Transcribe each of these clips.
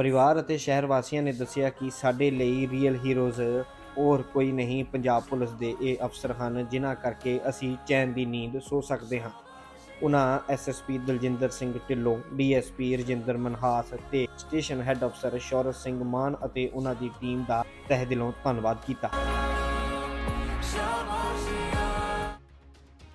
ਪਰਿਵਾਰ ਅਤੇ ਸ਼ਹਿਰ ਵਾਸੀਆਂ ਨੇ ਦੱਸਿਆ ਕਿ ਸਾਡੇ ਲਈ ਰੀਅਲ ਹੀਰੋਜ਼ ਹੋਰ ਕੋਈ ਨਹੀਂ, ਪੰਜਾਬ ਪੁਲਿਸ ਦੇ ਇਹ ਅਫਸਰ ਹਨ, ਜਿਨ੍ਹਾਂ ਕਰਕੇ ਅਸੀਂ ਚੈਨ ਦੀ ਨੀਂਦ ਸੋ ਸਕਦੇ ਹਾਂ। ਉਨ੍ਹਾਂ ਐਸਐਸਪੀ ਦਲਜਿੰਦਰ ਸਿੰਘ ਢਿੱਲੋਂ ਡੀਐਸਪੀ ਰਜਿੰਦਰ ਮਨਹਾਸ ਤੇ ਸਟੇਸ਼ਨ ਹੈੱਡ ਅਫਸਰ ਸ਼ੌਰਤ ਸਿੰਘ ਮਾਨ ਅਤੇ ਉਹਨਾਂ ਦੀ ਟੀਮ ਦਾ ਤਹਿ ਦਿਲੋਂ ਧੰਨਵਾਦ ਕੀਤਾ।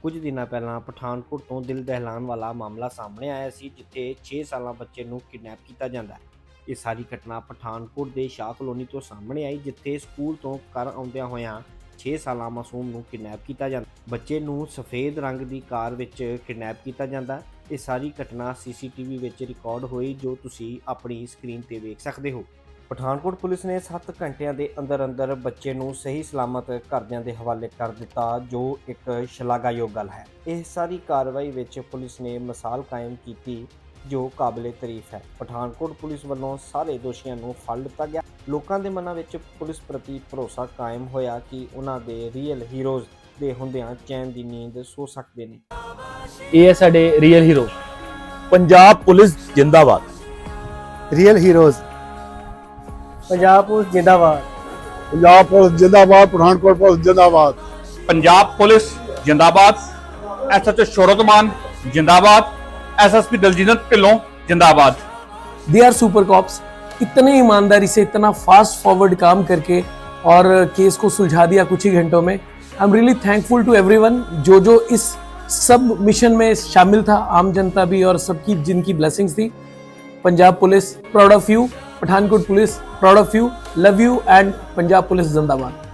ਕੁਝ ਦਿਨਾਂ ਪਹਿਲਾਂ ਪਠਾਨਕੋਟ ਤੋਂ ਦਿਲ ਦਹਿਲਾਨ ਵਾਲਾ ਮਾਮਲਾ ਸਾਹਮਣੇ ਆਇਆ ਸੀ, ਜਿੱਥੇ 6 ਸਾਲਾਂ ਬੱਚੇ ਨੂੰ ਕਿਡਨੈਪ ਕੀਤਾ ਜਾਂਦਾ ਹੈ। ਇਹ ਸਾਰੀ ਘਟਨਾ ਪਠਾਨਕੋਟ ਦੇ ਸ਼ਾਹ ਕਲੋਨੀ ਤੋਂ ਸਾਹਮਣੇ ਆਈ, ਜਿੱਥੇ ਸਕੂਲ ਤੋਂ ਘਰ ਆਉਂਦਿਆਂ ਹੋਇਆਂ 6 ਸਾਲਾਂ ਮਾਸੂਮ ਨੂੰ ਕਿਡਨੈਪ ਕੀਤਾ ਜਾਂਦਾ। ਬੱਚੇ ਨੂੰ ਸਫੇਦ ਰੰਗ ਦੀ ਕਾਰ ਵਿੱਚ ਕਿਡਨੈਪ ਕੀਤਾ ਜਾਂਦਾ। ਇਹ ਸਾਰੀ ਘਟਨਾ ਸੀਸੀਟੀਵੀ ਵਿੱਚ ਰਿਕਾਰਡ ਹੋਈ, ਜੋ ਤੁਸੀਂ ਆਪਣੀ ਸਕਰੀਨ ਤੇ ਵੇਖ ਸਕਦੇ ਹੋ। ਪਠਾਨਕੋਟ ਪੁਲਿਸ ਨੇ 7 ਘੰਟਿਆਂ ਦੇ ਅੰਦਰ ਅੰਦਰ ਬੱਚੇ ਨੂੰ ਸਹੀ ਸਲਾਮਤ ਘਰਦਿਆਂ ਦੇ ਹਵਾਲੇ ਕਰ ਦਿੱਤਾ, ਜੋ ਇੱਕ ਸ਼ਲਾਘਾਯੋਗ ਗੱਲ ਹੈ। ਇਹ ਸਾਰੀ ਕਾਰਵਾਈ ਵਿੱਚ ਪੁਲਿਸ ਨੇ ਮਿਸਾਲ ਕਾਇਮ ਕੀਤੀ। ਜੋ ਕਾਬਲੇ ਤਾਰੀਫ ਹੈ। ਪਠਾਨਕੋਟ ਪੁਲਿਸ ਵੱਲੋਂ ਸਾਰੇ ਦੋਸ਼ੀਆਂ ਨੂੰ ਫੜ ਲਿੱਤਾ ਗਿਆ। ਲੋਕਾਂ ਦੇ ਮਨਾਂ ਵਿੱਚ ਪੁਲਿਸ ਪ੍ਰਤੀ ਭਰੋਸਾ ਕਾਇਮ ਹੋਇਆ ਕਿ ਉਹਨਾਂ ਦੇ ਰੀਅਲ ਹੀਰੋਜ਼ ਦੇ ਹੁੰਦਿਆਂ ਚੈਨ ਦੀ ਨੀਂਦ ਸੋ ਸਕਦੇ ਨੇ। ਇਹ ਹੈ ਸਾਡੇ ਰੀਅਲ ਹੀਰੋ ਪੰਜਾਬ ਪੁਲਿਸ ਜਿੰਦਾਬਾਦ। ਰੀਅਲ ਹੀਰੋਜ਼ ਪੰਜਾਬ ਪੁਲਿਸ ਜਿੰਦਾਬਾਦ। ਪੰਜਾਬ ਪੁਲਿਸ ਜਿੰਦਾਬਾਦ ਪਠਾਨਕੋਟ ਪੁਲਿਸ ਜਿੰਦਾਬਾਦ। ਪੰਜਾਬ ਪੁਲਿਸ ਜਿੰਦਾਬਾਦ। ਐਸਐਚਓ ਸ਼ੋਰਤਮਾਨ ਜਿੰਦਾਬਾਦ। एसएसपी दलजीत ढिल्लों जिंदाबाद दे आर सुपर कॉप्स इतने ईमानदारी से इतना फास्ट फॉरवर्ड काम करके और केस को सुलझा दिया कुछ ही घंटों में। I am really thankful to everyone जो जो इस सब मिशन में शामिल था। आम जनता भी और सबकी जिनकी ब्लेसिंग्स थी। Punjab police proud of you Pathankot police proud of you love you and Punjab police, जिंदाबाद।